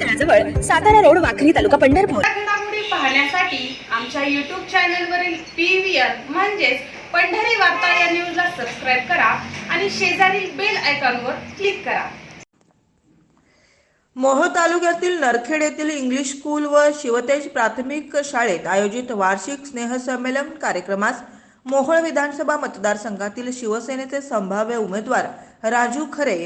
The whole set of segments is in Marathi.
तळाजवळ सातारा रोड वाखरी तालुका पंढरपूर. पाहण्यासाठी आमच्या युट्यूब चॅनलवरील पी व्ही आर म्हणजेच पंढरी वार्ता या न्यूजला सबस्क्राईब करा आणि शेजारील बेल आयकॉनवर क्लिक करा. मोहोळ तालुक्यातील नरखेड येथील इंग्लिश स्कूल व शिवतेज प्राथमिक शाळेत आयोजित वार्षिक स्नेहसंमेलन कार्यक्रमास मोहोळ विधानसभा मतदारसंघातील शिवसेनेचे संभाव्य उमेदवार राजू खरे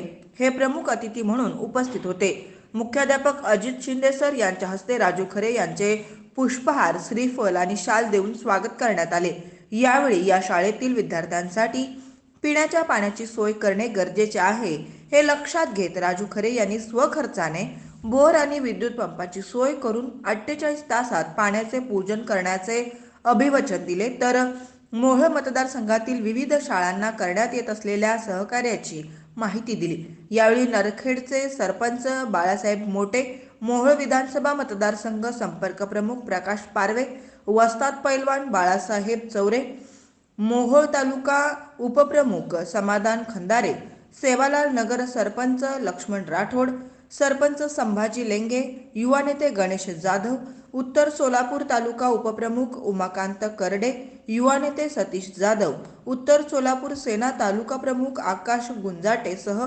हे प्रमुख अतिथी म्हणून उपस्थित होते. मुख्याध्यापक अजित शिंदे सर यांच्या हस्ते राजू खरे यांचे पुष्पहार श्रीफल आणि शाल देऊन स्वागत करण्यात आले. यावेळी या शाळेतील विद्यार्थ्यांसाठी पिण्याच्या पाण्याची सोय करणे गरजेचे आहे. हे लक्षात घेत राजू खरे यांनी स्वखर्चाने बोर आणि विद्युत पंपाची सोय करून अठ्ठेचाळीस तासात पाण्याचे पूजन करण्याचे अभिवचन दिले. तर मोह मतदारसंघातील विविध शाळांना करण्यात येत असलेल्या सहकार्याची माहिती दिली. यावेळी नरखेडचे सरपंच बाळासाहेब मोटे मोहोळ विधानसभा मतदारसंघ संपर्क प्रमुख प्रकाश पारवे वस्ताद पैलवान बाळासाहेब चौरे मोहोळ तालुका उपप्रमुख समाधान खंदारे सेवालाल नगर सरपंच लक्ष्मण राठोड सरपंच संभाजी लेंगे युवा नेते गणेश जाधव उत्तर सोलापूर तालुका उपप्रमुख उमाकांत करडे युवा नेते सतीश जाधव उत्तर सोलापूर सेना तालुका प्रमुख आकाश गुंजाटे सह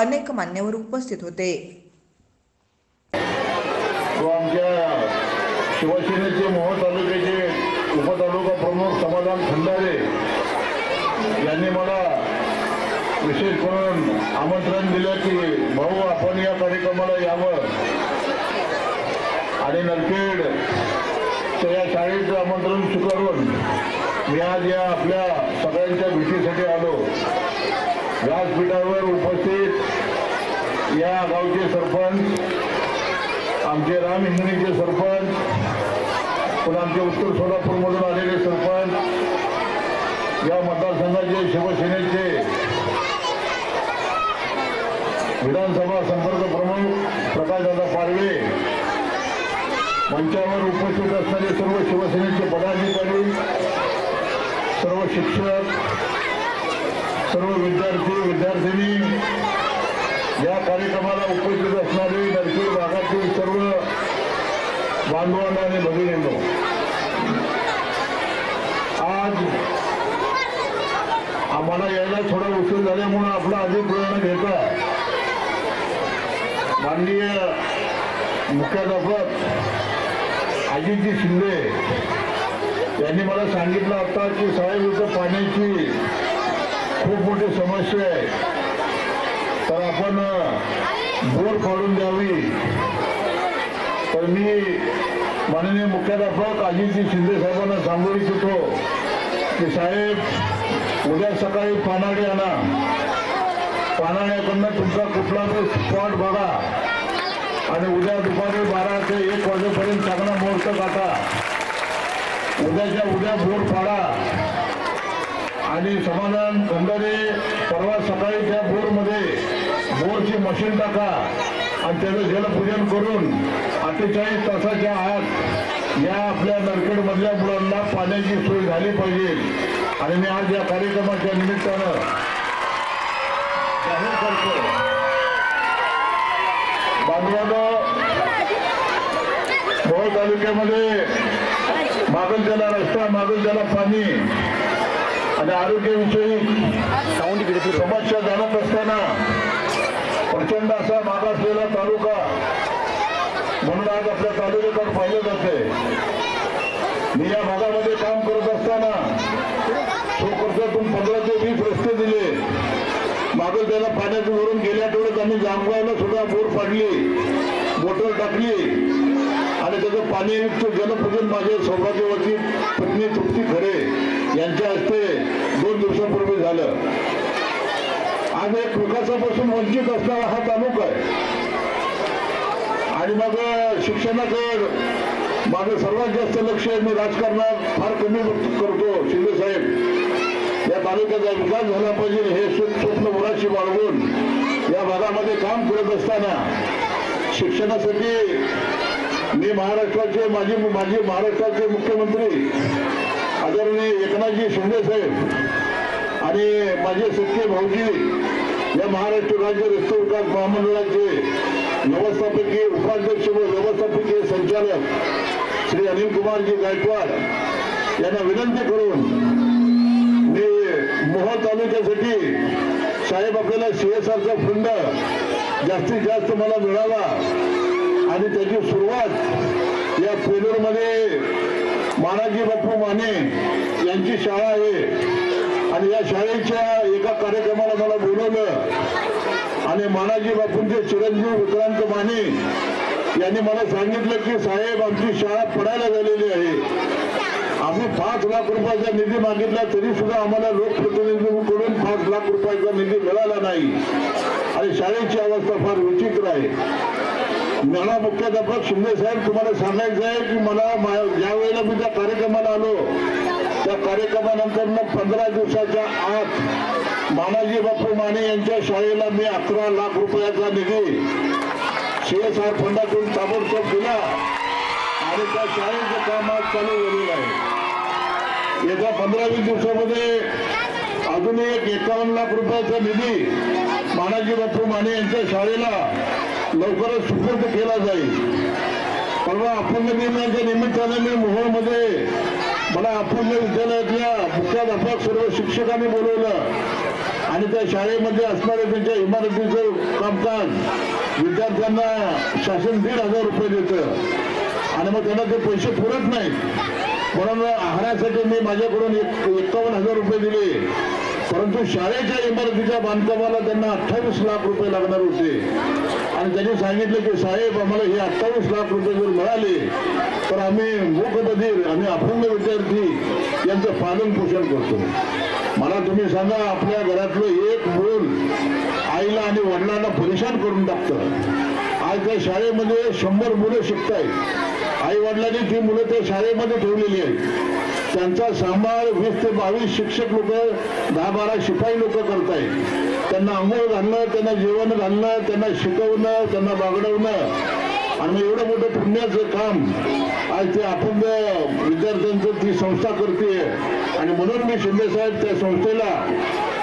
अनेक मान्यवर उपस्थित होते. शिवसेनेचे मोहोळ तालुक्याचे उपतालुका प्रमुख समाधान खंडारे यांनी मला विशेष करून आमंत्रण दिलं की भाऊ आपण या कार्यक्रमाला यावं. आणि नरखेड. तर या शाळेचं आमंत्रण स्वीकारून मी आज या आपल्या सगळ्यांच्या भेटीसाठी आलो. व्यासपीठावर उपस्थित या गावचे सरपंच आमचे राम हिंगणीचे सरपंच पण आमचे उत्तर सोलापूरमधून आलेले सरपंच या मतदारसंघाचे शिवसेनेचे विधानसभा संपर्क प्रमुख प्रकाशदादा पारवे मंचावर उपस्थित असणारे सर्व शिवसेनेचे पदाधिकारी सर्व शिक्षक सर्व विद्यार्थी विद्यार्थिनी या कार्यक्रमाला उपस्थित असणारे नरखेड भागातील सर्व बांधवांना आणि भगिनींनो आज आम्हाला यायला थोडा उशीर झाल्यामुळे आपला अधिक वेळ घेता माननीय मुख्याध्यापक अजितजी शिंदे यांनी मला सांगितलं होतं की साहेब इथं पाण्याची खूप मोठी समस्या आहे. तर आपण बोर फाडून द्यावी. तर मी माननीय मुख्याध्यापक अजितजी शिंदे साहेबांना सांगू इच्छितो की साहेब उद्या सकाळी पानाडे आणा. पानाड्याकडनं तुमचा कुठला तरी स्पॉट बघा. आणि उद्या दुपारी बारा ते एक वाजेपर्यंत चांगला मुहूर्त काढा उद्याच्या उद्या भोर फाडा. आणि समाधान खंडारे परवा सकाळी त्या बोरमध्ये. बोरची मशीन टाका आणि त्याचं जलपूजन करून अठ्ठेचाळीस तासाच्या आत या आपल्या नरखेडमधल्या मुलांना पाण्याची सोय झाली पाहिजे. आणि मी आज या कार्यक्रमाच्या निमित्तानं जाहीर करतो. बांधवानं मोहोळ तालुक्यामध्ये मागल त्याला रस्ता मागल त्याला पाणी आणि आरोग्याविषयी समस्या जाणत असताना प्रचंड असा मागासलेला तालुका म्हणून आज आपल्या तालुक्याकडे पाहिलं जाते मी या भागामध्ये काम करत असताना सोकर्षातून पंधरा ते वीस रस्ते दिले. मागं त्याला पाण्याचं वरून गेल्या आठवड्यात आम्ही जामगावला सुद्धा बोर पाडली मोटर टाकली. आणि त्याचं पाणी जलपूजन माझ्या सौभाग्यवती पत्नी तृप्ती खरे यांच्या हस्ते दोन दिवसापूर्वी झालं. आज एक विकासापासून वंचित असणारा हा तालुका आहे. आणि मग शिक्षणाचं माझं सर्वात जास्त लक्ष मी राजकारणात फार कमी करतो शिंदे साहेब. तालुक्याचा विकास झाला पाहिजे हे स्वप्न मुलाशी बाळगून या भागामध्ये काम करत असताना शिक्षणासाठी मी महाराष्ट्राचे माजी माजी महाराष्ट्राचे मुख्यमंत्री आदरणीय एकनाथजी शिंदे साहेब आणि माझे सख्खे भाऊजी या महाराष्ट्र राज्य रस्ते विकास महामंडळाचे व्यवस्थापकीय उपाध्यक्ष व व्यवस्थापकीय संचालक श्री अनिल कुमारजी गायकवाड यांना विनंती करून मोहोळ तालुक्यासाठी साहेब आपल्याला सीएसआरचा फंड जास्तीत जास्त मला मिळावा. आणि त्याची सुरुवात या फेलोरमध्ये मानाजी बापू माने यांची शाळा आहे. आणि या शाळेच्या एका कार्यक्रमाला मला बोलवलं. आणि मानाजी बापूंचे चिरंजीव विक्रांत माने यांनी मला सांगितलं की साहेब आमची शाळा पडायला झालेली आहे. आम्ही पाच लाख रुपयाचा निधी मागितला तरी सुद्धा आम्हाला लोकप्रतिनिधींकडून पाच लाख रुपयाचा निधी मिळाला नाही. आणि शाळेची अवस्था फार विचित्र आहे. मला मुख्याध्यापक शिंदे साहेब तुम्हाला सांगायचं आहे की मला मा- ज्या वेळेला मी त्या कार्यक्रमाला आलो त्या कार्यक्रमानंतर मग पंधरा दिवसाच्या आत मामाजी बापू माने यांच्या शाळेला मी अकरा लाख रुपयाचा निधी सीएसआर फंडातून ताबडतोब दिला. आणि त्या शाळेचं काम आज चालू झालेलं आहे. येत्या पंधरा वीस दिवसामध्ये अजून एक एकावन्न लाख रुपयाचा निधी मानाजी बापू माने यांच्या शाळेला लवकरच सुपूर्द केला जाईल. परवा अपंग दिनाच्या निमित्ताने मी मोहोळमध्ये मला अपंग विद्यालयातल्या मुख्याध्यापक सर्व शिक्षकांनी बोलवलं. आणि त्या शाळेमध्ये असणाऱ्या त्यांच्या इमारतीचं कामकाज विद्यार्थ्यांना शासन दीड हजार रुपये देतं. आणि मग त्यांना ते पैसे पुरत नाहीत. म्हणून आहारासाठी मी माझ्याकडून एक एकावन्न हजार रुपये दिले. परंतु शाळेच्या इमारतीच्या बांधकामाला त्यांना अठ्ठावीस लाख रुपये लागणार होते. आणि त्यांनी सांगितलं की साहेब आम्हाला हे अठ्ठावीस लाख रुपये जर मिळाले तर आम्ही मूकबधीर आम्ही अपंग विद्यार्थी यांचं पालन पोषण करतो. मला तुम्ही सांगा आपल्या घरातलं एक मूल आईला आणि वडिलांना परेशान करून टाकतं. आज त्या शाळेमध्ये शंभर मुलं शिकतायत. आई वडिलांनी ती मुलं त्या शाळेमध्ये ठेवलेली आहेत. त्यांचा सांभाळ वीस ते बावीस शिक्षक लोक दहा बारा शिपाई लोक करतायत. त्यांना अंघोळ घालणं त्यांना जेवण घालणं त्यांना शिकवणं त्यांना बागडवणं. आणि मग एवढं मोठं पुण्याचं काम आज ते अपंग विद्यार्थ्यांचं ती संस्था करते आणि म्हणून मी शिंदेसाहेब त्या संस्थेला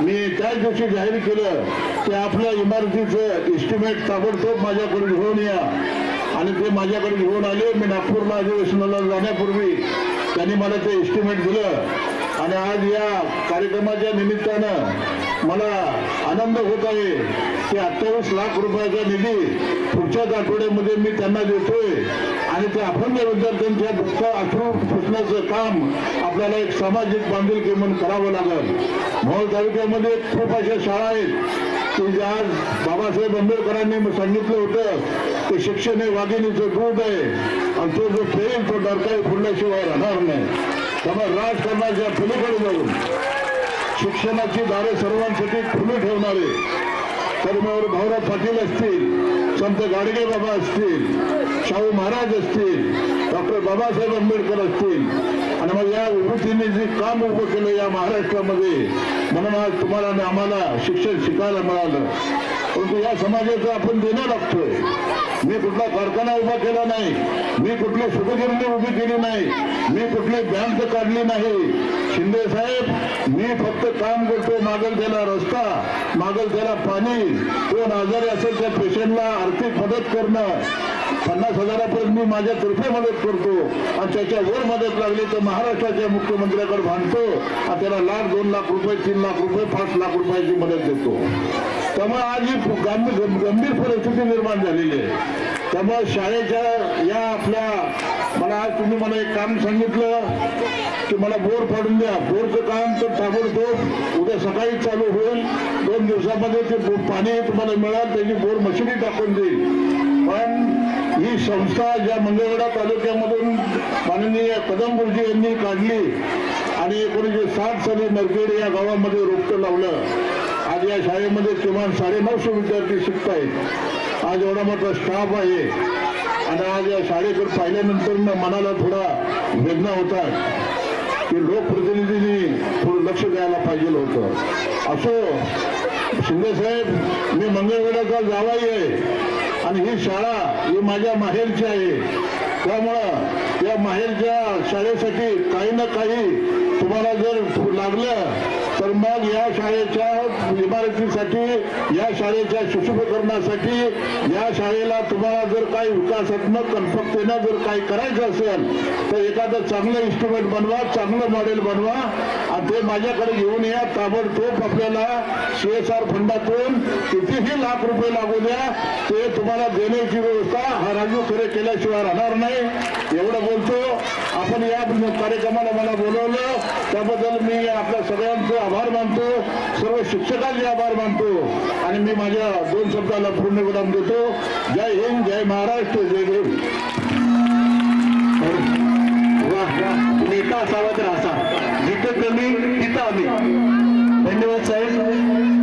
मी त्याच दिवशी जाहीर केलं की आपल्या इमारतीचं एस्टिमेट ताबडतोब माझ्याकडे घेऊन या. आणि ते माझ्याकडे घेऊन आले मी नागपूरला अधिवेशनाला जाण्यापूर्वी त्यांनी मला ते एस्टिमेट दिलं. आणि आज या कार्यक्रमाच्या निमित्तानं मला आनंद होत आहे की अठ्ठावीस लाख रुपयाचा निधी पुढच्याच आठवड्यामध्ये मी त्यांना देतोय. आणि त्या अपंग विद्यार्थ्यांच्या दुःख अश्रू पुसण्याचं काम आपल्याला एक सामाजिक बांधिलकी म्हणून करावं लागेल. मोहोळ तालुक्यामध्ये खूप अशा शाळा आहेत. की आज बाबासाहेब आंबेडकरांनी सांगितलं होतं की शिक्षण हे वाघिणीचं दूध आहे आणि तो जो फेल तो डरकाई फुडल्याशिवाय राहणार नाही. त्यामुळे राजकारणाच्या पलीकडे जाऊन शिक्षणाची दारे सर्वांसाठी खुली ठेवणारे. कर्मवर भाऊराव पाटील असतील संत गाडगे बाबा असतील शाहू महाराज असतील डॉक्टर बाबासाहेब आंबेडकर असतील आणि मग या विभूतीने जे काम उभं केलं या महाराष्ट्रामध्ये. म्हणून आज तुम्हाला आणि आम्हाला शिक्षण शिकायला मिळालं. परंतु या समाजाचं आपण देणं लागतोय. मी कुठला कारखाना उभा केला नाही. मी कुठली सुखगिरणी उभी केली नाही. मी कुठली बँक काढली नाही. शिंदे साहेब मी फक्त काम करतो मागल त्याला रस्ता मागल त्याला पाणी. कोण आजारी असेल त्या पेशंटला आर्थिक मदत करणं. पन्नास हजारापर्यंत मी माझ्या तर्फे मदत करतो. आणि त्याच्या वर मदत लागली तर महाराष्ट्राच्या मुख्यमंत्र्याकडे भांडतो. आणि त्याला लाख दोन लाख रुपये तीन लाख रुपये पाच लाख रुपयाची मदत देतो. त्यामुळे आज ही गंभीर गंभीर परिस्थिती निर्माण झालेली आहे. त्यामुळे शाळेच्या या आपल्या मला आज तुम्ही मला एक काम सांगितलं की मला बोर पाडून द्या. बोरचं काम तर ताबडतोब उद्या सकाळी चालू होईल. दोन दिवसामध्ये ते पाणी तुम्हाला मिळाल त्याची बोर मशिनी टाकून देईल. ही संस्था ज्या मंगळवेढा तालुक्यामधून माननीय कदम यांनी काढली आणि एकोणीसशे साठ साली नरखेड या गावामध्ये रोपटं लावलं. आज या शाळेमध्ये किमान साडेनऊशे विद्यार्थी शिकतायत. आज एवढा मोठा स्टाफ आहे. आणि आज या शाळेकडे पाहिल्यानंतर मनाला थोडा वेदना होतात की लोकप्रतिनिधींनी थोडं लक्ष द्यायला पाहिजे होतं. असो शिंदे साहेब मी मंगळवेढाचा जावाई आहे. आणि ही शाळा ही माझ्या माहेरची आहे. त्यामुळं या माहेरच्या शाळेसाठी काही ना काही तुम्हाला जर लागलं तर मग या शाळेच्या इमारतीसाठी या शाळेच्या सुशोभीकरणासाठी या शाळेला तुम्हाला जर काही विकासात्मक कल्पकतेनं जर काही करायचं असेल तर एखादं चांगलं इन्स्ट्रुमेंट बनवा चांगलं मॉडेल बनवा आणि ते माझ्याकडे घेऊन या. ताबडतोब आपल्याला सी एस आर फंडातून कितीही लाख रुपये लागू द्या ते तुम्हाला देण्याची व्यवस्था हा राजू खरे केल्याशिवाय राहणार नाही. एवढं बोलतो. आपण या कार्यक्रमाला मला बोलवलं. त्याबद्दल मी आपल्या सगळ्यांचे आभार मानतो. सर्व शिक्षकांचे आभार मानतो. आणि मी माझ्या दोन शब्दाला पूर्ण विराम देतो. जय हिंद जय महाराष्ट्र जय देव नेता असावा तर असा. जिथं कमी तिथं आम्ही. धन्यवाद साहेब.